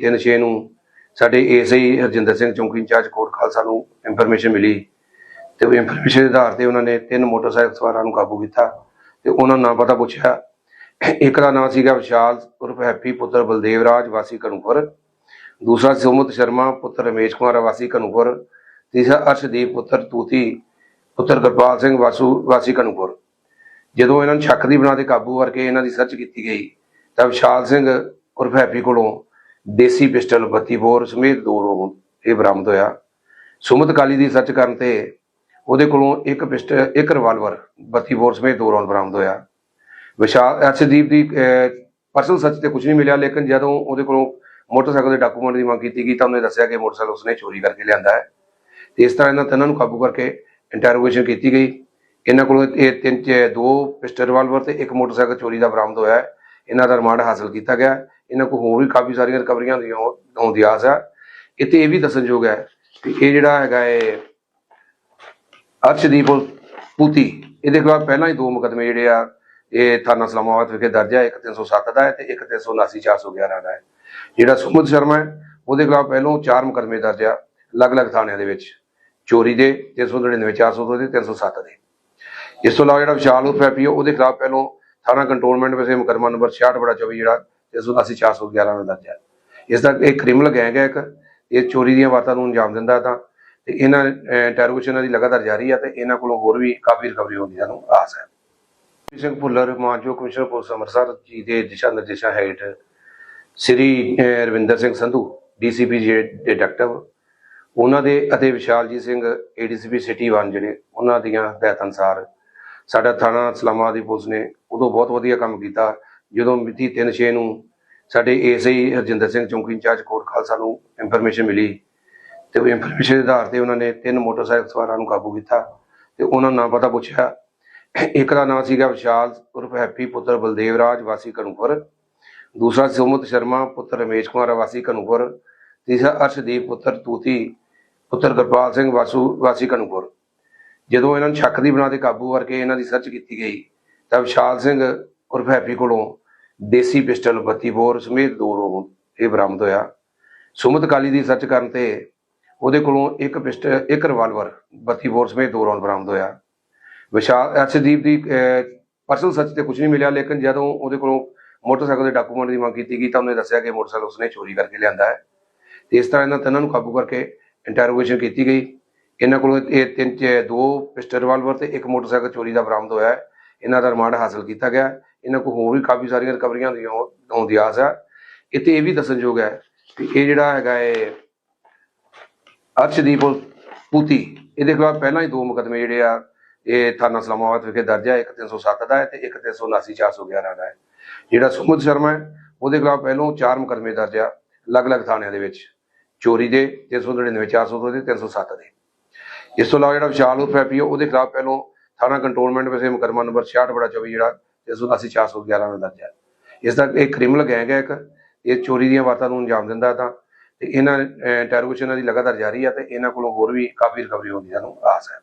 ਤਿੰਨ ਛੇ ਨੂੰ ਸਾਡੇ ਏਐਸਆਈ ਹਰਜਿੰਦਰ ਸਿੰਘ ਚੌਂਕੀ ਇੰਚਾਰਜ ਕੋਟ ਖਾਲਸਾ ਨੂੰ ਇਨਫੋਰਮੇਸ਼ਨ ਮਿਲੀ ਤੇ ਉਹ ਇਨਫੋਰਮੇਸ਼ਨ ਦੇ ਆਧਾਰ ਤੇ ਉਹਨਾਂ ਨੇ ਤਿੰਨ ਮੋਟਰਸਾਈਕਲ ਸਵਾਰਾਂ ਨੂੰ ਕਾਬੂ ਕੀਤਾ ਤੇ ਉਹਨਾਂ ਦਾ ਨਾਂ ਪਤਾ ਪੁੱਛਿਆ। ਇੱਕ ਦਾ ਨਾਮ ਸੀਗਾ ਵਿਸ਼ਾਲ ਉਰਫ ਹੈਪੀ ਪੁੱਤਰ ਬਲਦੇਵ ਰਾਜ, ਵਾਸੀ ਕਨੂਪੁਰ ਦੂਸਰਾ ਸੁਮਤ ਸ਼ਰਮਾ, ਪੁੱਤਰ ਰਮੇਸ਼ ਕੁਮਾਰ, ਵਾਸੀ ਕਨੂਪੁਰ ਤੀਸਰਾ ਅਰਸ਼ਦੀਪ ਪੁੱਤਰ ਤੂਤੀ, ਪੁੱਤਰ ਗੁਰਪਾਲ ਸਿੰਘ, ਵਾਸੂ, ਵਾਸੀ ਕਨੂਪੁਰ ਜਦੋਂ ਇਹਨਾਂ ਨੂੰ ਸ਼ੱਕ ਦੀ ਬਣਾ ਤੇ ਕਾਬੂ ਕਰਕੇ ਇਹਨਾਂ ਦੀ ਸਰਚ ਕੀਤੀ ਗਈ ਤਾਂ ਵਿਸ਼ਾਲ ਸਿੰਘ ਉਰਫ ਹੈਪੀ ਕੋਲੋਂ ਦੇਸੀ ਪਿਸਟਲ 32 ਬੋਰ ਸਮੇਤ ਦੋ ਰੋਂ ਇਹ ਬਰਾਮਦ ਹੋਇਆ। ਸੁਮਤ ਕਾਲੀ ਦੀ ਸਰਚ ਕਰਨ ਤੇ ਉਹਦੇ ਕੋਲੋਂ ਇੱਕ ਪਿਸਟਲ ਇੱਕ ਰਿਵਾਲਵਰ 32 ਬੋਰ ਸਮੇਤ ਦੋ ਰੌਂਦ ਬਰਾਮਦ ਹੋਇਆ। ਵਿਸ਼ਾਲ ਅਰਸ਼ਦੀਪ ਦੀ ਪਰਸਨਲ ਸੱਚ ਤੇ ਕੁਝ ਨਹੀਂ ਮਿਲਿਆ, ਲੇਕਿਨ ਜਦੋਂ ਉਹਦੇ ਕੋਲੋਂ ਮੋਟਰਸਾਈਕਲ ਦੇ ਡਾਕੂਮੈਂਟ ਦੀ ਮੰਗ ਕੀਤੀ ਗਈ ਤਾਂ ਉਹਨੇ ਦੱਸਿਆ ਕਿ ਮੋਟਰਸਾਈਕਲ ਉਸਨੇ ਚੋਰੀ ਕਰਕੇ ਲਿਆਂਦਾ ਹੈ। ਤੇ ਇਸ ਤਰ੍ਹਾਂ ਇਹਨਾਂ ਤਿੰਨਾਂ ਨੂੰ ਕਾਬੂ ਕਰਕੇ ਇੰਟਰੋਗੇਸ਼ਨ ਕੀਤੀ ਗਈ। ਇਹਨਾਂ ਕੋਲੋਂ ਇਹ ਤਿੰਨ, ਦੋ ਪਿਸਟਲ ਰਿਵਾਲਵਰ ਤੇ ਇੱਕ ਮੋਟਰਸਾਈਕਲ ਚੋਰੀ ਦਾ ਬਰਾਮਦ ਹੋਇਆ ਹੈ। ਇਹਨਾਂ ਦਾ ਰਿਮਾਂਡ ਹਾਸਲ ਕੀਤਾ ਗਿਆ। ਇਹਨਾਂ ਕੋਲ ਹੋਰ ਵੀ ਕਾਫੀ ਸਾਰੀਆਂ ਰਿਕਵਰੀਆਂ ਦੀਆਂ ਹੋਣ ਦੀ ਆਸ ਹੈ ਇੱਥੇ ਇਹ ਵੀ ਦੱਸਣਯੋਗ ਹੈ ਕਿ ਇਹ ਜਿਹੜਾ ਹੈਗਾ ਇਹ ਅਰਸ਼ਦੀਪ ਪੂਤੀ, ਇਹਦੇ ਖਿਲਾਫ ਪਹਿਲਾਂ ਹੀ ਦੋ ਮੁਕਦਮੇ ਜਿਹੜੇ ਆ, ਇਹ ਥਾਣਾ ਇਸਲਾਮਾਬਾਦ ਵਿਖੇ ਦਰਜ ਹੈ ਇੱਕ 307 ਦਾ ਹੈ ਤੇ ਇੱਕ 379 411 ਦਾ ਹੈ। ਜਿਹੜਾ ਸੁਮਤ ਸ਼ਰਮਾ ਹੈ, ਉਹਦੇ ਖਿਲਾਫ ਪਹਿਲੋਂ ਚਾਰ ਮੁਕਦਮੇ ਦਰਜ ਆ, ਅਲੱਗ-ਅਲੱਗ ਥਾਣਿਆਂ ਦੇ ਵਿੱਚ। ਚੋਰੀ ਦੇ 399 402 ਦੇ 307 ਦੇ। ਇਸ ਤੋਂ ਇਲਾਵਾ ਜਿਹੜਾ ਵਿਸ਼ਾਲ ਉਰਫ ਹੈਪੀ ਉਹਦੇ ਖਿਲਾਫ ਪਹਿਲਾਂ ਥਾਣਾ ਕੰਟਰੋਲਮੈਂਟ ਵਿੱਚ ਮੁਕਦਮਾ ਨੰਬਰ 66 ਬੜਾ 24 ਜਿਹੜਾ 379 411 ਦਾ ਦਰਜ ਹੈ ਇਸ ਦਾ ਇਹ ਕ੍ਰਿਮੀਨਲ ਗੈਂਗ ਹੈ ਇੱਕ, ਇਹ ਚੋਰੀ ਦੀਆਂ ਵਾਰਤਾਂ ਨੂੰ ਅੰਜਾਮ ਦਿੰਦਾ ਤਾਂ, ਤੇ ਇਹਨਾਂ ਇੰਟਰੋਗੇਸ਼ਨ ਦੀ ਲਗਾਤਾਰ ਜਾਰੀ ਹੈ ਤੇ ਇਹਨਾਂ ਕੋਲੋਂ ਹੋਰ ਵੀ ਕਾਫੀ ਰਿਕਵਰੀ ਹੋਣ ਦੀ ਸਾਨੂੰ ਆਸ ਹੈ। ਸਿੰਘ ਭੁੱਲਰ ਮਾਨਜੋ ਕਮਿਸ਼ਨਰ ਪੁਲਿਸ ਅੰਮ੍ਰਿਤਸਰ, ਜੀ ਦੇ ਦਿਸ਼ਾ ਨਿਰਦੇਸ਼ਾਂ ਹੇਠ ਸ੍ਰੀ ਰਵਿੰਦਰ ਸਿੰਘ ਸੰਧੂ, ਡੀਸੀਪੀ ਜੇ ਡਿਟੈਕਟਿਵ ਉਹਨਾਂ ਦੇ ਅਤੇ ਵਿਸ਼ਾਲਜੀਤ ਸਿੰਘ, ਏਡੀਸੀਪੀ ਸਿਟੀ 1 ਜਿਹੜੇ, ਉਹਨਾਂ ਦੀਆਂ ਹਦਾਇਤ ਅਨੁਸਾਰ ਸਾਡਾ ਥਾਣਾ ਇਸਲਾਮਾਬਾਦ ਦੀ ਪੁਲਿਸ ਨੇ ਉਦੋਂ ਬਹੁਤ ਵਧੀਆ ਕੰਮ ਕੀਤਾ। ਜਦੋਂ ਮਿਤੀ 3/6 ਨੂੰ ਸਾਡੇ ਏਐਸਆਈ ਹਰਜਿੰਦਰ ਸਿੰਘ ਚੌਂਕੀ ਇੰਚਾਰਜ ਕੋਟ ਖਾਲਸਾ ਨੂੰ ਇਨਫੋਰਮੇਸ਼ਨ ਮਿਲੀ ਤੇ ਉਹ ਇਨਫੋਰਮੇਸ਼ਨ ਦੇ ਆਧਾਰ ਤੇ ਉਹਨਾਂ ਨੇ ਤਿੰਨ ਮੋਟਰਸਾਈਕਲ ਸਵਾਰਾਂ ਨੂੰ ਕਾਬੂ ਕੀਤਾ ਤੇ ਉਹਨਾਂ ਦਾ ਨਾਂ ਪਤਾ ਪੁੱਛਿਆ। ਇੱਕ ਦਾ ਨਾਮ ਸੀਗਾ ਵਿਸ਼ਾਲ ਉਰਫ ਹੈਪੀ ਪੁੱਤਰ ਬਲਦੇਵ ਰਾਜ, ਵਾਸੀ ਕਨੂਪੁਰ ਦੂਸਰਾ ਸੁਮਤ ਸ਼ਰਮਾ, ਪੁੱਤਰ ਰਮੇਸ਼ ਕੁਮਾਰ, ਵਾਸੀ ਕਨੂਪੁਰ ਤੀਸਰਾ ਅਰਸ਼ਦੀਪ ਪੁੱਤਰ ਤੂਤੀ, ਪੁੱਤਰ ਗੁਰਪਾਲ ਸਿੰਘ, ਵਾਸੂ, ਵਾਸੀ ਕਨੂਪੁਰ ਜਦੋਂ ਇਹਨਾਂ ਨੂੰ ਸ਼ੱਕ ਦੀ ਬਣਾ ਤੇ ਕਾਬੂ ਕਰਕੇ ਇਹਨਾਂ ਦੀ ਸਰਚ ਕੀਤੀ ਗਈ ਤਾਂ ਵਿਸ਼ਾਲ ਸਿੰਘ ਉਰਫ ਹੈਪੀ ਕੋਲੋਂ ਦੇਸੀ ਪਿਸਟਲ 32 ਬੋਰ ਸਮੇਤ ਦੋ ਰੋਂ ਇਹ ਬਰਾਮਦ ਹੋਇਆ। ਸੁਮਤ ਕਾਲੀ ਦੀ ਸਰਚ ਕਰਨ ਤੇ ਉਹਦੇ ਕੋਲੋਂ ਇੱਕ ਪਿਸਟਲ, ਇੱਕ ਰਿਵਾਲਵਰ 32 ਬੋਰ ਸਮੇਤ ਦੋ ਰੌਂਦ ਬਰਾਮਦ ਹੋਇਆ। ਵਿਸ਼ਾਲ, ਅਰਸ਼ਦੀਪ ਦੀ ਪਰਸਨਲ ਸਰਚ ਤੇ ਕੁਝ ਨਹੀਂ ਮਿਲਿਆ, ਲੇਕਿਨ ਜਦੋਂ ਉਹਦੇ ਕੋਲੋਂ ਮੋਟਰਸਾਈਕਲ ਦੇ ਡਾਕੂਮੈਂਟ ਦੀ ਮੰਗ ਕੀਤੀ ਗਈ ਤਾਂ ਉਹਨੇ ਦੱਸਿਆ ਕਿ ਮੋਟਰਸਾਈਕਲ ਉਸਨੇ ਚੋਰੀ ਕਰਕੇ ਲਿਆਂਦਾ ਹੈ। ਤੇ ਇਸ ਤਰ੍ਹਾਂ ਇਹਨਾਂ ਤਿੰਨਾਂ ਨੂੰ ਕਾਬੂ ਕਰਕੇ ਇੰਟਰੋਗੇਸ਼ਨ ਕੀਤੀ ਗਈ। ਇਹਨਾਂ ਕੋਲੋਂ ਇਹ ਤਿੰਨ ਚ ਦੋ ਪਿਸਟਲ ਰਿਵਾਲਵਰ ਤੇ ਇੱਕ ਮੋਟਰਸਾਈਕਲ ਚੋਰੀ ਦਾ ਬਰਾਮਦ ਹੋਇਆ ਹੈ। ਇਹਨਾਂ ਦਾ ਰਿਮਾਂਡ ਹਾਸਲ ਕੀਤਾ ਗਿਆ ਇਹਨਾਂ ਕੋਲ ਹੋਰ ਵੀ ਕਾਫੀ ਸਾਰੀਆਂ ਰਿਕਵਰੀਆਂ ਦੀਆਂ ਹੋਣ ਦੀ ਆਸ ਹੈ ਇੱਥੇ ਇਹ ਵੀ ਦੱਸਣਯੋਗ ਹੈ ਕਿ ਇਹ ਜਿਹੜਾ ਹੈਗਾ ਇਹ ਅਰਸ਼ਦੀਪ ਪੂਤੀ, ਇਹਦੇ ਖਿਲਾਫ ਪਹਿਲਾਂ ਹੀ ਦੋ ਮੁਕਦਮੇ ਜਿਹੜੇ ਆ, ਇਹ ਥਾਣਾ ਇਸਲਾਮਾਬਾਦ ਵਿਖੇ ਦਰਜ ਹੈ ਇੱਕ 307 ਦਾ ਹੈ ਤੇ ਇੱਕ 379 411 ਦਾ ਹੈ। ਜਿਹੜਾ ਸੁਮਤ ਸ਼ਰਮਾ ਹੈ, ਉਹਦੇ ਖਿਲਾਫ ਪਹਿਲੋਂ ਚਾਰ ਮੁਕਦਮੇ ਦਰਜ ਆ, ਅਲੱਗ-ਅਲੱਗ ਥਾਣਿਆਂ ਦੇ ਵਿੱਚ, ਚੋਰੀ ਦੇ 399 402 ਦੇ 307 ਦੇ। ਇਸ ਤੋਂ ਇਲਾਵਾ ਜਿਹੜਾ ਵਿਸ਼ਾਲ ਉਰਫ ਹੈਪੀ ਉਹਦੇ ਖਿਲਾਫ ਪਹਿਲੋਂ ਥਾਣਾ ਕੰਟਰੋਲਮੈਂਟ ਵਿੱਚ ਮੁਕਦਮਾ ਨੰਬਰ 66 ਬੜਾ 24 ਜਿਹੜਾ 379 411 ਦਾ ਦਰਜ ਹੈ ਇਸ ਦਾ ਇਹ ਕ੍ਰਿਮੀਨਲ ਗੈਂਗ ਹੈ ਇੱਕ। ਇਹ ਚੋਰੀ ਦੀਆਂ ਵਾਰਤਾਂ ਨੂੰ ਅੰਜਾਮ ਦਿੰਦਾ ਤਾਂ। ਤੇ ਇਹਨਾਂ ਇੰਟਰੋਗੇਸ਼ਨ ਦੀ ਲਗਾਤਾਰ ਜਾਰੀ ਹੈ ਤੇ ਇਹਨਾਂ ਕੋਲੋਂ ਹੋਰ ਵੀ ਕਾਫੀ ਰਿਕਵਰੀ ਹੋਣ ਦੀ ਸਾਨੂੰ ਆਸ ਹੈ।